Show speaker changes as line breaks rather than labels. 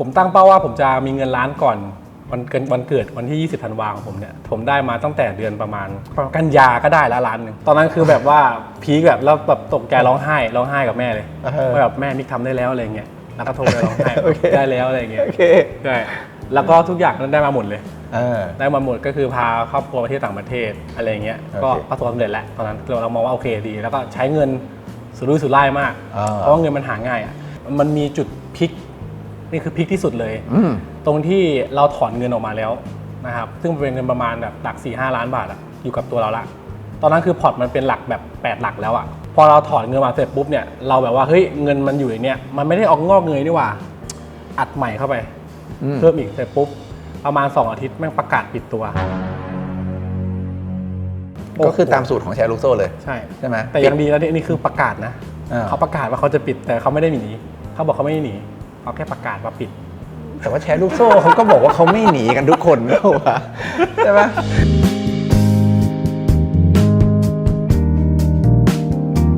ผมตั้งเป้าว่าผมจะมีเงินล้านก่อนวันเกินวันเกิดวันที่ 20ธันวาของผมเนี่ยผมได้มาตั้งแต่เดือนประมาณกันยาก็ได้แล้วล้านหนึ่งตอนนั้นคือแบบว่าพีคแบบแล้วแบบตกใจร้องไห้ร้องไห้กับแม่เลย
เออ
ว่าแบบแม่มิกทำได้แล้วอะไรเงี้ยแล้วก็โทรไปร้องไห้
โอเค
ได้แล้วอะไรเงี้ย
โอเค
ใช่แล้วก็ทุกอย่างนั้นได้มาหมดเลย
เออ
ได้มาหมดก็คือพาครอบครัวไปเที่ยวต่างประเทศอะไรเงี้ย
โอเค
ก็ประสบความสำเร็จแหละตอนนั้นเราเรามองว่าโอเคดี แล้วก็ใช้เงินสุรุ่ยสุร่ายมาก
อ่า
เพราะว่าเงินมันหาง่ายอะมันมีจุดพลิก นี่คือพลิกที่สุดเลย
อืม
ตรงที่เราถอนเงินออกมาแล้วนะครับซึ่งเป็นเงินประมาณแบบหลัก4ี่ห้าล้านบาทอะอยู่กับตัวเราละ ตอนนั้นคือพอร์ตมันเป็นหลักแบบ 8 หลักแล้วอะพอเราถอนเงินมาเสร็จปุ๊บเนี่ยเราแบบว่าเฮ้ยเงินมันอยู่ในเนี่ยมันไม่ได้ออกงอกเงยนี่หว่า อัดใหม่เข้าไป
อืม
เพิ่มอีกเสร็จปุ๊บประมาณ 2 อาทิตย์แม่งประกาศปิดตัว
ก็คือตามสูตรของแชร์ลูกโซ่เลย
ใช่
ใช่ไหม
แต่ยังดีนะนี่นี่คือประกาศนะ
อ่า
เขาประกาศว่าเขาจะปิดแต่เขาไม่ได้หนีเขาบอกเขาไม่ได้หนี เขาแค่ประกาศว่าปิด
แต่ว่าแชร์ลูกโซ่เขาก็บอกว่าเขาไม่หนีกันทุกคนนะวะใช่ไหม